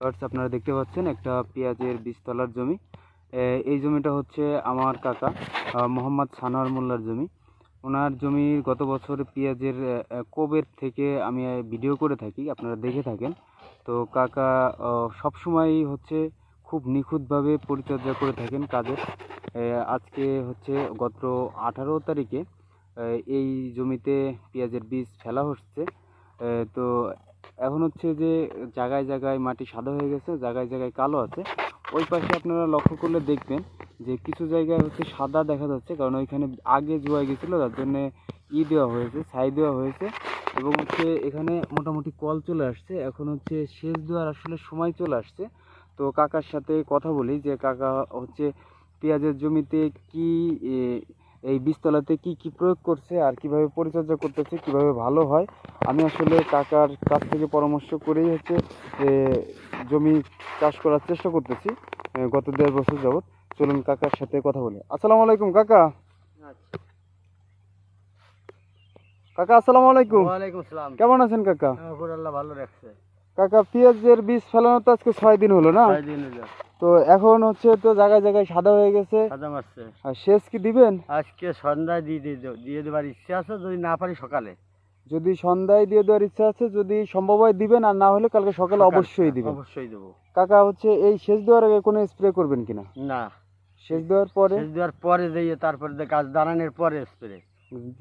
আপনারা দেখতে পাচ্ছেন একটা পেঁয়াজের বীজতলার জমি। এই জমিটা হচ্ছে আমার কাকা মোহাম্মদ সানোয়ার মোল্লার জমি। ওনার জমির গত বছর পেঁয়াজের কোবের থেকে আমি ভিডিও করে থাকি, আপনারা দেখে থাকেন। তো কাকা সব সময় হচ্ছে খুব নিখুঁতভাবে পরিচর্যা করে থাকেন কাজের। আজকে হচ্ছে গত আঠারো তারিখে এই জমিতে পেঁয়াজের বীজ ফেলা হচ্ছে। তো এখন হচ্ছে যে জায়গায় জায়গায় মাটি সাদা হয়ে গেছে, জায়গায় জায়গায় কালো আছে। ওই পাশে আপনারা লক্ষ্য করলে দেখবেন যে কিছু জায়গায় হচ্ছে সাদা দেখা যাচ্ছে, কারণ ওইখানে আগে জোয়া গেছিল, তার জন্য ই দেওয়া হয়েছে, ছাই দেওয়া হয়েছে। এবং হচ্ছে এখানে মোটামুটি কল চলে আসছে, এখন হচ্ছে সেচ দেওয়ার আসলে সময় চলে আসছে। তো কাকার সাথে কথা বলি যে, কাকা হচ্ছে পেঁয়াজের জমিতে কি এই বীজতলাতে কি কি প্রয়োগ করছে আর কীভাবে পরিচর্যা করতেছে কীভাবে ভালো হয়? আমি আসলে কাকার কাছ থেকে পরামর্শ করেই হচ্ছে যে জমি চাষ করার চেষ্টা করতেছি গত দেড় বছর যাবত চলুন কাকার সাথে কথা বলি। আসসালামু আলাইকুম কাকা। কাকা আসসালামু আলাইকুম। ওয়ালাইকুম সালাম। কেমন আছেন কাকা? আল্লাহ ভালো রাখছে কাকা পেঁয়াজের বীজ ফেলানো তো আজকে ছয় দিন হলো না? ছয় দিন হলো। তো এখন হচ্ছে তো জায়গায় জায়গায় সাদা হয়ে গেছে। সাদা মারছে। আর সেচ কি দিবেন? আজকে সন্ধ্যায় দিয়ে দিয়ে দিয়ে দেবার ইচ্ছা আছে যদি না পারি সকালে। যদি সন্ধ্যায় দিয়ে দেওয়ার ইচ্ছা আছে যদি সম্ভব হয় দিবেন আর না হলে কালকে সকালে অবশ্যই দিবেন। অবশ্যই দেবো। কাকা হচ্ছে এই সেচ দেওয়ার আগে কোনো স্প্রে করবেন কিনা? না। সেচ দেওয়ার পরে? সেচ দেওয়ার পরে দিয়ে তারপরে গাছ দাঁড়ানোর পরে স্প্রে।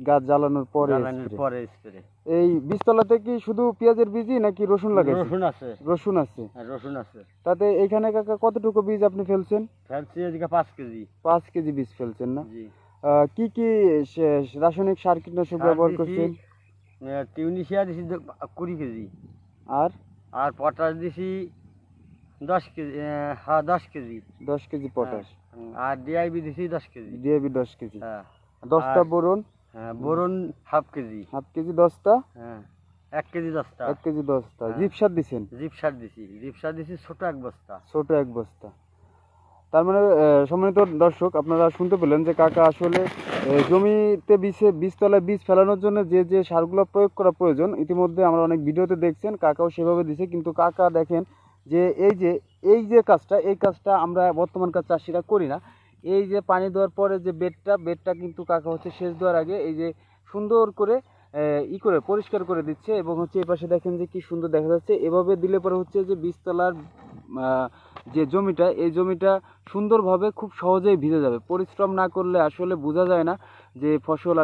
গাছ জ্বালানোর পরে জ্বালানোর spray। পরে স্প্রে এই বীজতলাতে কি শুধু পেঁয়াজের বীজই নাকি রসুন লাগাইছেন রসুন আছে। রসুন আছে? হ্যাঁ, রসুন আছে। তাতে এখানে কাকা কতটুকু বীজ আপনি ফেলছেন? ফেলছি এদিকে পাঁচ কেজি। পাঁচ কেজি বীজ ফেলছেন না? জি। কি কি রাসায়নিক সার কীটনাশক ব্যবহার করছেন? টিউনিশিয়া দিছি কুড়ি কেজি। আর? আর পটাশ দিছি দশ কেজি হ্যাঁ দশ কেজি। দশ কেজি পটাশ। হুম, আর ডিআইবি দিছি দশ কেজি। ডিআইবি দশ কেজি। হ্যাঁ। দশটা বোরন? হ্যাঁ boron half KG. Half KG দশটা? হ্যাঁ এক কেজি দশটা। এক কেজি দশটা। হ্যাঁ। জিপ সার দিছেন? জিপ সার দিছি। জিপ সার দিছি ছোট এক বস্তা। ছোট এক বস্তা। তার মানে সম্মানিত দর্শক আপনারা শুনতে পেলেন যে কাকা আসলে জমিতে বীজে বীজতলায় বীজ ফেলানোর জন্য যে যে সারগুলো প্রয়োগ করা প্রয়োজন ইতিমধ্যে আমরা অনেক ভিডিওতে দেখছেন কাকাও সেভাবে দিছে কিন্তু কাকা দেখেন যে এই যে এই যে কাজটা এই কাজটা আমরা বর্তমানকার চাষিরা করি না। এই যে পানি দেওয়ার পরে যে বেডটা বেডটা কিন্তু কাকা হচ্ছে সেচ দেওয়ার আগে এই যে সুন্দর করে ই করে, পরিষ্কার করে দিচ্ছে এবং হচ্ছে এই পাশে দেখেন যে কি সুন্দর দেখা যাচ্ছে। এভাবে দিলে পরে হচ্ছে যে বীজতলার যে জমিটা, এই জমিটা সুন্দরভাবে খুব সহজেই ভিজে যাবে। পরিশ্রম না করলে আসলে বোঝা যায় না যে ফসল